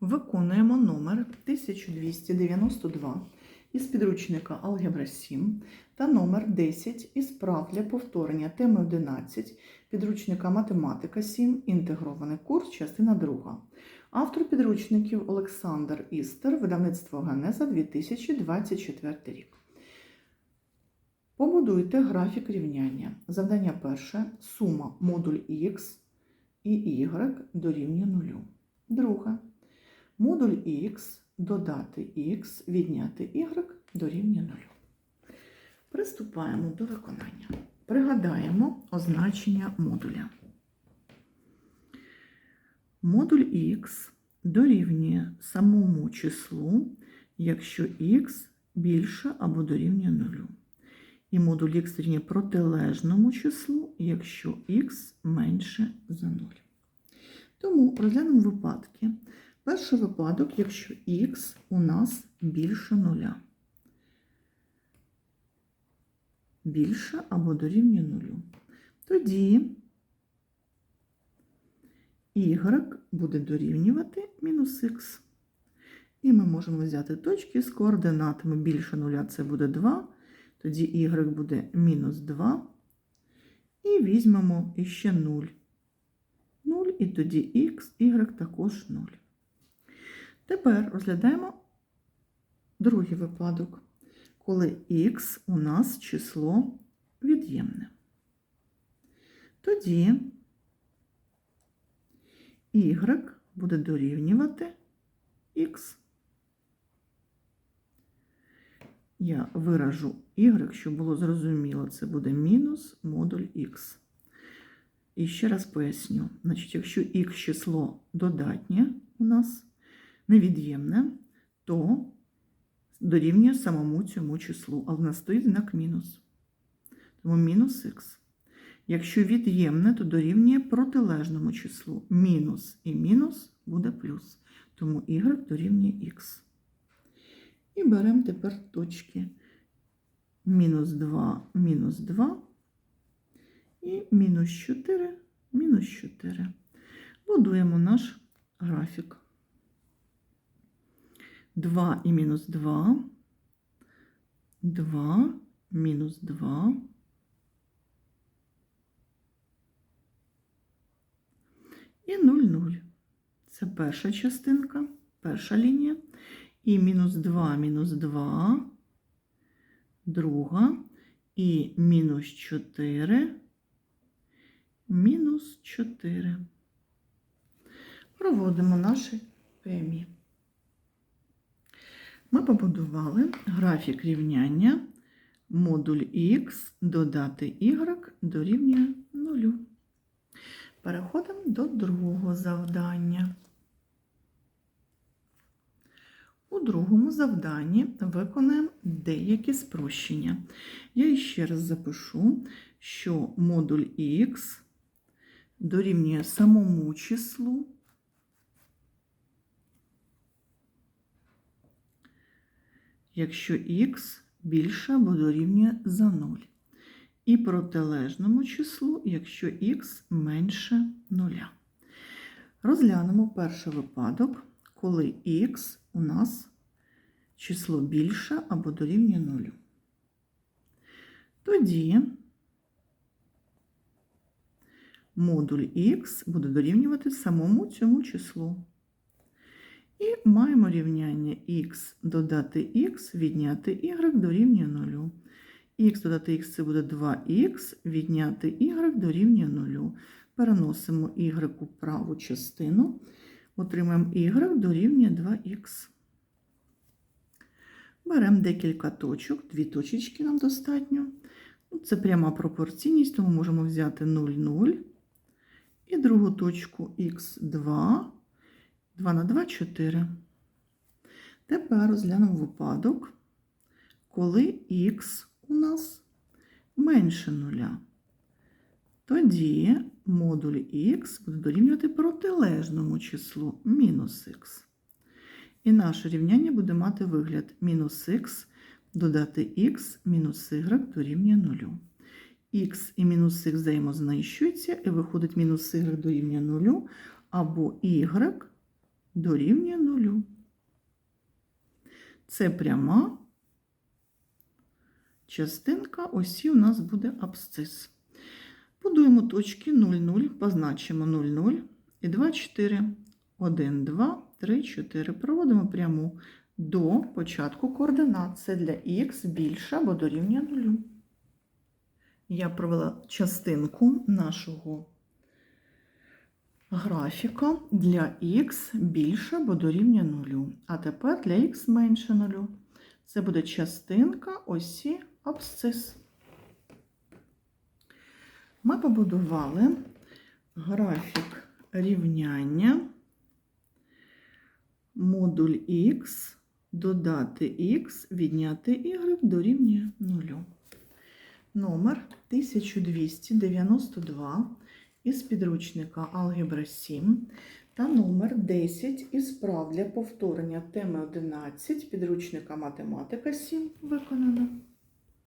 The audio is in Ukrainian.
Виконуємо номер 1292 із підручника Алгебра 7 та номер 10 із прав для повторення теми 11 підручника Математика 7, інтегрований курс, частина 2. Автор підручників Олександр Істер, видавництво Ганеза 2024 рік. Побудуйте графік рівняння. Завдання перше. Сума модуль Х і Y дорівнює 0. Друге. Модуль Х додати Х, відняти Y дорівнює 0. Приступаємо до виконання. Пригадаємо означення модуля. Модуль Х дорівнює самому числу, якщо Х більше або дорівнює 0. І модуль Х дорівнює протилежному числу, якщо Х менше за 0. Тому розглянемо випадки. Перший випадок, якщо х у нас більше нуля. Більше або дорівнює нулю. Тоді y буде дорівнювати мінус х. І ми можемо взяти точки з координатами більше нуля це буде 2, тоді y буде мінус 2. І візьмемо іще 0. 0, і тоді х, y також 0. Тепер розглядаємо другий випадок, коли х у нас число від'ємне. Тоді y буде дорівнювати х. Я виражу y, щоб було зрозуміло, це буде мінус модуль х. І ще раз поясню, значить, якщо х число додатнє у нас, невід'ємне, то дорівнює самому цьому числу, але в нас стоїть знак мінус. Тому мінус х. Якщо від'ємне, то дорівнює протилежному числу. Мінус і мінус буде плюс. Тому y дорівнює х. І беремо тепер точки мінус 2, мінус 2 і мінус 4, мінус 4. Будуємо наш графік. 2 і мінус 2, 2, мінус 2. І 0, 0. Це перша частинка, перша лінія. І мінус 2, мінус 2, друга. І мінус 4, мінус 4. Проводимо наші прямі. Ми побудували графік рівняння модуль Х додати Y дорівнює 0. Переходимо до другого завдання. У другому завданні виконаємо деякі спрощення. Я ще раз запишу, що модуль Х дорівнює самому числу якщо х більше або дорівнює за 0. І протилежному числу, якщо х менше 0. Розглянемо перший випадок, коли х у нас число більше або дорівнює 0. Тоді модуль х буде дорівнювати самому цьому числу. І маємо рівняння х додати х, відняти y дорівнює 0. х додати х це буде 2х, відняти y дорівнює 0. Переносимо y у праву частину, отримаємо y дорівнює 2х. Беремо декілька точок, дві точечки нам достатньо. Ну, це пряма пропорційність, тому можемо взяти 0, 0. І другу точку х2. 2 на 2 4. Тепер розглянемо випадок, коли х у нас менше нуля. Тоді модуль х буде дорівнювати протилежному числу мінус х. І наше рівняння буде мати вигляд мінус х додати х мінус y дорівнює 0. х і мінус х взаємознищуються, і виходить мінус y дорівнює 0, або y дорівнює нулю. Це пряма частинка осі у нас буде абсцис. Будуємо точки 0, 0, позначимо 0, 0 і 2, 4, 1, 2, 3, 4. Проводимо пряму до початку координат. Це для х більше або дорівнює 0. Я провела частинку нашого графіка для х більше або дорівнює 0. А тепер для х менше 0. Це буде частинка осі абсцис. Ми побудували графік рівняння модуль х, додати х, відняти y дорівнює 0. Номер 1292 із підручника Алгебра 7 та номер 10 із прав для повторення теми 11 підручника Математика 7 виконано.